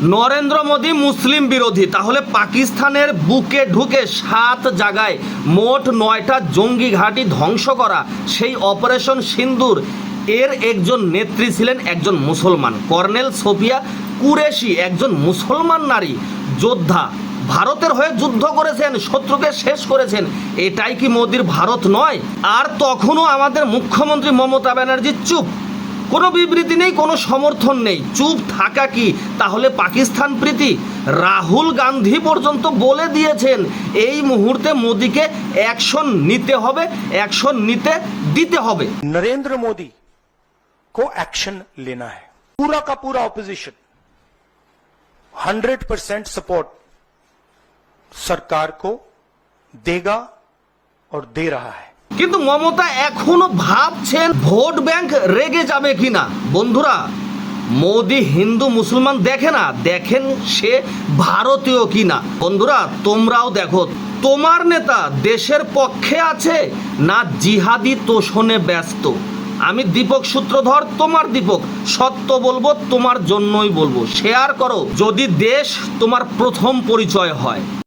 নরেন্দ্র মোদী মুসলিম বিরোধী। তাহলে পাকিস্তানের বুকে ঢুকে সাত জায়গায় মোট নয়টা জঙ্গি ঘাঁটি ধ্বংস করা, সেই অপারেশন সিন্দুর। এর একজন নেত্রী ছিলেন একজন মুসলমান, কর্নেল সোফিয়া কুরেশি, একজন মুসলমান নারী, যোদ্ধা। ভারতের হয়ে যুদ্ধ করেছেন, শত্রুকে শেষ করেছেন। এটাই কি মোদির ভারত নয়? আর তখনও আমাদের মুখ্যমন্ত্রী মমতা ব্যানার্জি চুপ। কোনো বিবৃতি নেই কোনো সমর্থন নেই চুপ থাকা কি তাহলে পাকিস্তান প্রীতি রাহুল গান্ধী পর্যন্ত বলে দিয়েছেন এই মুহূর্তে মোদিকে অ্যাকশন নিতে হবে অ্যাকশন নিতে দিতে হবে नरेंद्र मोदी को एक्शन लेना है पूरा का पूरा ऑपोजिशन 100 परसेंट सपोर्ट सरकार को देगा और दे रहा है কিন্তু মমতা এখনও ভাবছেন ভোট ব্যাংক রেগে যাবে কিনা? বন্ধুরা, মোদি হিন্দু মুসলমান দেখে না, দেখেন সে ভারতীয় কিনা। বন্ধুরা, তোমরাও দেখো, তোমার নেতা দেশের পক্ষে আছে না জিহাদি তোষণে ব্যস্ত? আমি দীপক সূত্রধর, তোমার দীপক, সত্য বলব, তোমার জন্যই বলব। শেয়ার করো, যদি দেশ তোমার প্রথম পরিচয় হয়।